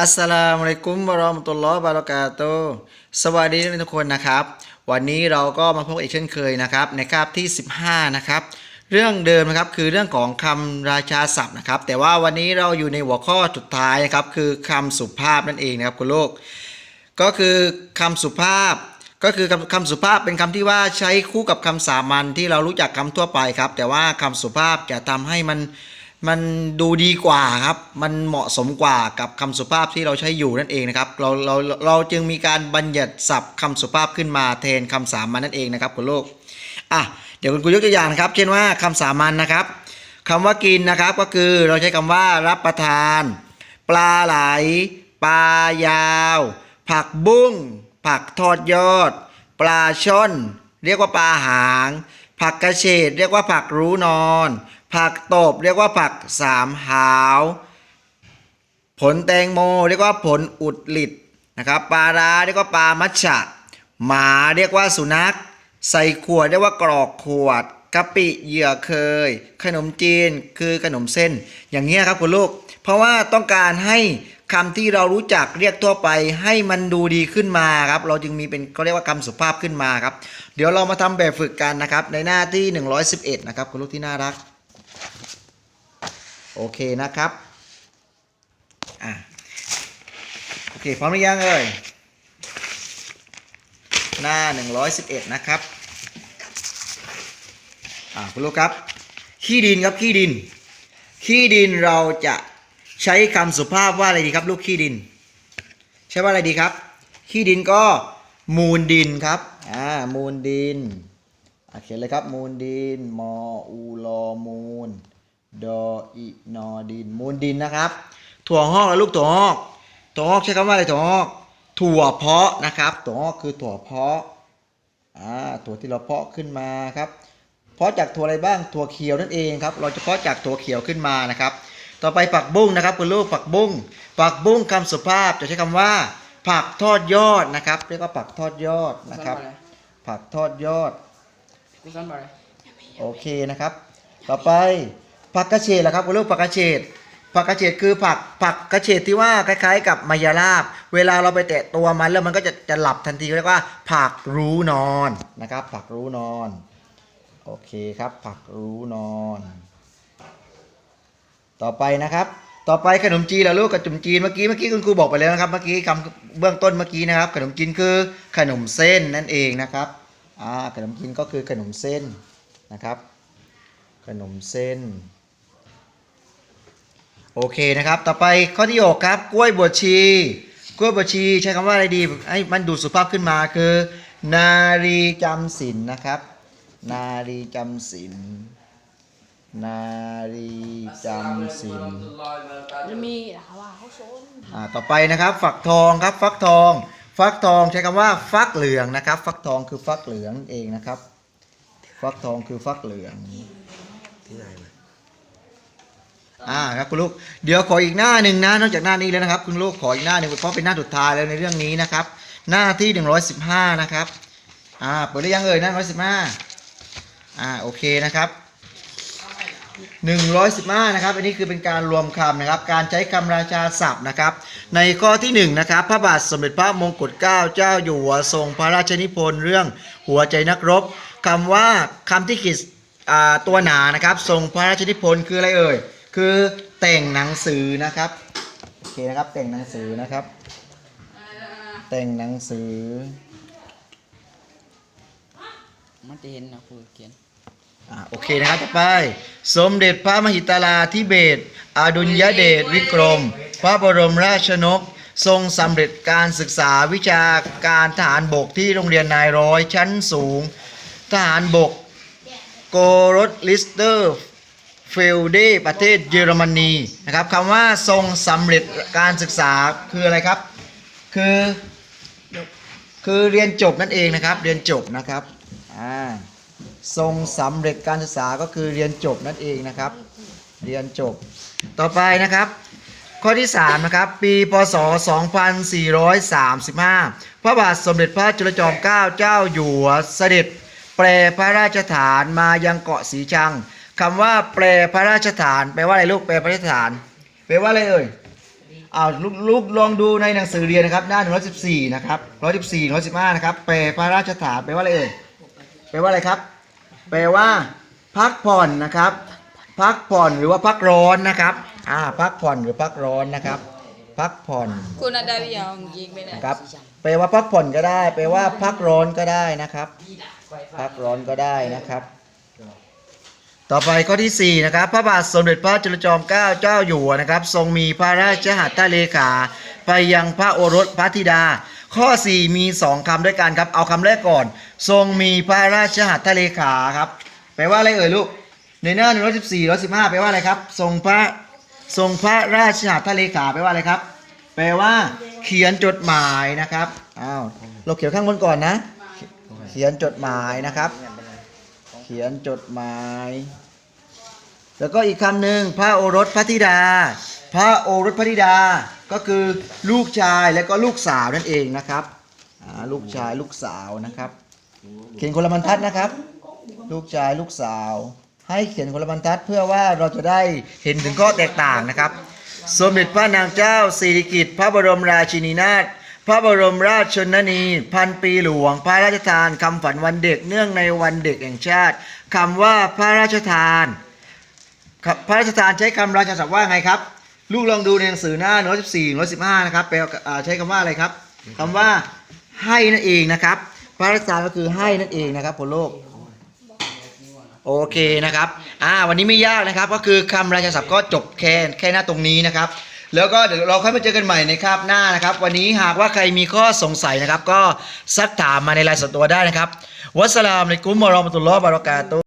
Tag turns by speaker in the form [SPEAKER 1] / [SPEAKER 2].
[SPEAKER 1] อัสสลามุอะลัยกุมวะเราะห์มตุลลอฮ์บะเราะกาตุฮ์สวัสดีทุกคนนะครับ วันนี้เราก็มาพบอีกเช่นเคยนะครับในคาบที่ 15 นะครับ เรื่องเดิมนะครับคือเรื่องของคำราชาศัพท์นะครับ แต่ว่าวันนี้เราอยู่ในหัวข้อสุดท้ายนะครับคือคำสุภาพนั่นเองนะครับคุณลูกก็คือคำสุภาพก็คือคำคำสุภาพเป็นคำที่ว่าใช้คู่กับคำสามัญที่เรารู้จักคำทั่วไปครับ แต่ว่าคำสุภาพจะทำให้มัน มันดูดีกว่าครับ มันเหมาะสมกว่ากับคำสุภาพที่เราใช้อยู่นั่นเองนะครับ เราเราเราจึงมีการบัญญัติศัพท์คำสุภาพขึ้นมาแทนคำสามัญนั่นเองนะครับคุณลูกอะเดี๋ยวคุณครูยกตัวอย่างนะครับ เช่นว่าคำสามัญนะครับคำว่ากินนะครับก็คือเราใช้คำว่ารับประทาน ปลาไหล ปลายาว ผักบุ้ง ผักทอดยอด ปลาช่อน เรียกว่าปลาหาง ผักกระเฉดเรียกว่าผักรู้นอน ผักตบเรียกว่าผักสามหาว ผลแตงโมเรียกว่าผลอุดลิดนะครับปลาร้าเรียกว่าปลามัชฉะ หมาเรียกว่าสุนัข ใส่ขวดเรียกว่ากรอกขวดกะปิเหยื่อเคย ขนมจีนคือขนมเส้น อย่างเงี้ยครับคุณลูก เพราะว่าต้องการให้คำที่เรารู้จักเรียกทั่วไปให้มันดูดีขึ้นมาครับ เราจึงมีเป็นเขาเรียกว่าคำสุภาพขึ้นมาครับ เดี๋ยวเรามาทำแบบฝึกกันนะครับ ในหน้าที่ 111 นะครับคุณลูกที่น่ารัก โอเคนะครับอะโอเคพร้อมหรือยังเอ่ยหน้า 111 นะครับอ่าคุณลูกครับ ขี้ดินครับขี้ดิน ขี้ดินเราจะใช้คำสุภาพว่าอะไรดีครับ ลูกขี้ดิน ใช้ว่าอะไรดีครับ ขี้ดินก็มูลดินครับอ่ามูลดินอะเขียนเลยครับมูลดินมออูลอมูล ออินอดินมูลดินนะครับ ถั่วงอกแล้วลูกถั่วงอกถั่วงอกใช้คำว่าอะไรถั่วงอกถั่วเพาะนะครับ ถั่วงอกคือถั่วเพาะอ่าถั่วที่เราเพาะขึ้นมาครับ เพาะจากถั่วอะไรบ้างถั่วเขียวนั่นเองครับ เราจะเพาะจากถั่วเขียวขึ้นมานะครับ ต่อไปผักบุ้งนะครับคุณลูกผักบุ้งผักบุ้งคำสุภาพจะใช้คำว่า ผักทอดยอดนะครับ เรียกว่าผักทอดยอดนะครับ ผักทอดยอด
[SPEAKER 2] กูซ้อนบ่อย
[SPEAKER 1] โอเคนะครับ ต่อไป ผักกระเฉดล่ะครับคุณลูกผักกระเฉดผักกระเฉดคือผักผักกระเฉดที่ว่าคล้ายๆ กับมายาลาบ เวลาเราไปแตะตัวมันแล้วมันก็จะจะหลับทันทีเรียกว่า ผักรู้นอนนะครับ ผักรู้นอนโอเคครับ ผักรู้นอน ต่อไปนะครับ ต่อไปขนมจีนล่ะลูกขนมจีนเมื่อกี้เมื่อกี้คุณครูบอกไปแล้วนะครับ เมื่อกี้คำเบื้องต้นเมื่อกี้นะครับ ขนมจีนคือขนมเส้นนั่นเองนะครับอ่าขนมจีนก็คือขนมเส้นนะครับ ขนมเส้น โอเคนะครับ ต่อไปข้อที่หกครับกล้วยบวชชี กล้วยบวชชีใช้คำว่าอะไรดีให้มันดูสุภาพขึ้นมาคือ นารีจำศีลนะครับ นารีจำศีลนารีจำศีล
[SPEAKER 2] จะมีเหรอว่าเขาโซน
[SPEAKER 1] อ่าต่อไปนะครับ ฝักทองครับฟักทอง ฟักทองใช้คำว่า ฟักเหลืองนะครับ ฟักทองคือฟักเหลืองเองนะครับ ฟักทองคือฟักเหลือง อ่าครับคุณลูกเดี๋ยวขออีกหน้าหนึ่งนะนอกจากหน้านี้แล้วนะครับ คุณลูกขออีกหน้าหนึ่งเพราะเป็นหน้าสุดท้ายแล้วในเรื่องนี้นะครับ หน้าที่ 115 นะครับอ่าเปิดได้ยังเอ่ยหน้า115อ่าโอเคนะครับ 115 นะครับ อันนี้คือเป็นการรวมคำนะครับ การใช้คำราชาศัพท์นะครับ ในข้อที่ 1 นะครับ พระบาทสมเด็จพระมงกุฎเกล้าเจ้าอยู่หัวทรงพระราชนิพนธ์เรื่องหัวใจนักรบคำว่าคำที่ขีดอ่าตัวหนานะครับ ทรงพระราชนิพนธ์คืออะไรเอ่ย คือแต่งหนังสือนะครับโอเคนะครับแต่งหนังสือนะครับ แต่งหนังสือ
[SPEAKER 2] มันจะเห็นนะครูเขียน
[SPEAKER 1] อ่าโอเคนะครับต่อไป สมเด็จพระมหิตลาธิเบศอดุลยเดชวิกรม พระบรมราชชนก ทรงสำเร็จการศึกษาวิชาการทหารบกที่โรงเรียนนายร้อยชั้นสูง ทหารบก โกรดลิสเตอร์ เฟลเดประเทศเยอรมนีนะครับคำว่าทรงสำเร็จการศึกษาคืออะไรครับ คือคือเรียนจบนั่นเองนะครับ เรียนจบนะครับอ่าทรงสำเร็จการศึกษาก็คือเรียนจบนั่นเองนะครับ เรียนจบ ต่อไปนะครับ ข้อที่3นะครับปีพศ 2435 พระบาทสมเด็จพระจุลจอมเกล้าเจ้าอยู่หัวเสด็จแปรพระราชฐานมายังเกาะสีชัง คำว่าแปรพระราชฐาน แปลว่าอะไรลูกแปรพระราชฐาน แปลว่าอะไรเอ่ยอ้าวลูกลูกลองดูในหนังสือเรียนนะครับ หน้า 114 นะครับ 114 115 นะครับ แปลพระราชฐานแปลว่าอะไรเอ่ยแปลว่าอะไรครับ แปลว่า พักผ่อนนะครับ พักผ่อนหรือว่าพักร้อนนะครับอ่าพักผ่อนหรือพักร้อนนะครับ พักผ่อน
[SPEAKER 3] คุณอาดาวิยองยิงไปไหน
[SPEAKER 1] นะครับแปลว่าพักผ่อนก็ได้ แปลว่าพักร้อนก็ได้นะครับ พักร้อนก็ได้นะครับ ต่อไปข้อที่ 4 นะครับ พระบาทสมเด็จพระจุลจอมเกล้าเจ้าอยู่หัวนะครับ ทรงมีพระราชหัตถเลขา ไปยังพระโอรสพระธิดา ข้อ 4 มี 2คำด้วยกันครับ เอาคำแรกก่อน ทรงมีพระราชหัตถเลขาครับ แปลว่าอะไรเอ่ยลูก ในหน้า114 115แปลว่าอะไรครับ ทรงพระ ทรงพระราชหัตถเลขาแปลว่าอะไรครับ แปลว่า เขียนจดหมายนะครับ อ้าว เราเขียนข้างบนก่อนนะ เขียนจดหมายนะครับ เขียนจดหมาย แล้วก็อีกคำหนึ่งพระโอรสพระธิดา พระโอรสพระธิดาก็คือลูกชายและก็ลูกสาวนั่นเองนะครับลูกชายลูกสาวนะครับ เขียนคนละบรรทัดนะครับ ลูกชายลูกสาว ให้เขียนคนละบรรทัดเพื่อว่าเราจะได้เห็นถึงข้อแตกต่างนะครับ สมเด็จพระนางเจ้าสิริกิติ์พระบรมราชินีนาถ พระบรมราชชนนีพันปีหลวง พระราชทานคำฝันวันเด็กเนื่องในวันเด็กแห่งชาติคำว่าพระราชทานพระราชทานใช้คำราชาศัพท์ว่าไงครับ ลูกลองดูในหนังสือหน้า114 115นะครับแปลว่าอ่าใช้คำว่าอะไรครับคำว่าให้นั่นเองนะครับ พระราชทานก็คือให้นั่นเองนะครับพลโลกโอเคนะครับ อ่า วันนี้ไม่ยากนะครับ ก็คือคำราชาศัพท์ก็จบแค่แค่หน้าตรงนี้นะครับ แล้วก็เดี๋ยวเราค่อยมาเจอกันใหม่ในคาบหน้านะครับ วันนี้หากว่าใครมีข้อสงสัยนะครับ ก็ซักถามมาในไลน์ส่วนตัวได้นะครับ วัสสลามในกุมมารอมตุลลอบารากาตุ